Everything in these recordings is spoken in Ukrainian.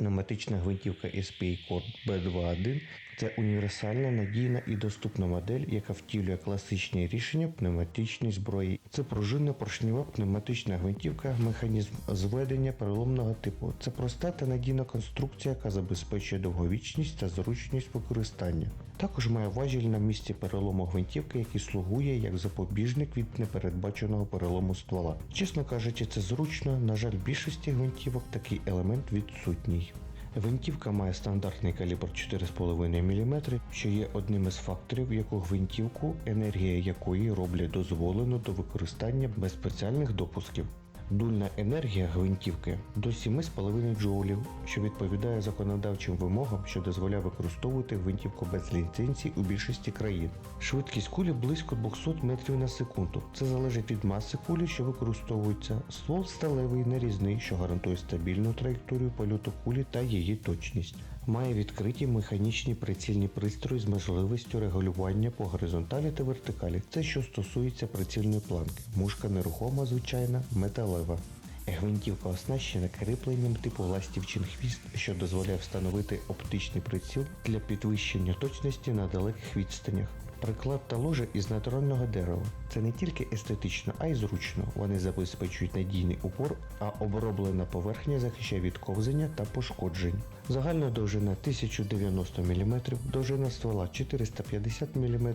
Пневматична гвинтівка SPA Cord B21 це універсальна, надійна і доступна модель, яка втілює класичні рішення пневматичної зброї. Це пружинна поршнева пневматична гвинтівка, механізм зведення переломного типу. Це проста та надійна конструкція, яка забезпечує довговічність та зручність використання. Також має важіль на місці перелому гвинтівки, який слугує як запобіжник від непередбаченого перелому ствола. Чесно кажучи, це зручно. На жаль, більшості гвинтівок такий елемент відсутній. Гвинтівка має стандартний калібр 4,5 мм, що є одним із факторів, яку гвинтівку, енергія якої роблять дозволено до використання без спеціальних допусків. Дульна енергія гвинтівки до 7,5 джоулів, що відповідає законодавчим вимогам, що дозволяє використовувати гвинтівку без ліцензій у більшості країн. Швидкість кулі близько 200 метрів на секунду. Це залежить від маси кулі, що використовується. Ствол сталевий, нерізний, що гарантує стабільну траєкторію польоту кулі та її точність. Має відкриті механічні прицільні пристрої з можливістю регулювання по горизонталі та вертикалі. Це що стосується прицільної планки. Мушка нерухома, звичайна, металева. Гвинтівка оснащена кріпленням типу ластівчин хвіст, що дозволяє встановити оптичний приціл для підвищення точності на далеких відстанях. Приклад та ложа із натурального дерева. Це не тільки естетично, а й зручно. Вони забезпечують надійний упор, а оброблена поверхня захищає від ковзання та пошкоджень. Загальна довжина 1090 мм, довжина ствола 450 мм.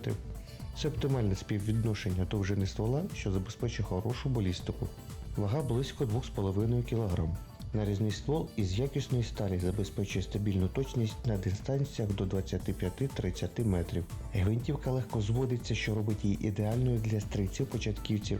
Це оптимальне співвідношення довжини ствола, що забезпечує хорошу балістику. Вага близько 2,5 кг. Нарізний ствол із якісної сталі забезпечує стабільну точність на дистанціях до 25-30 метрів. Гвинтівка легко зводиться, що робить її ідеальною для стрільців-початківців.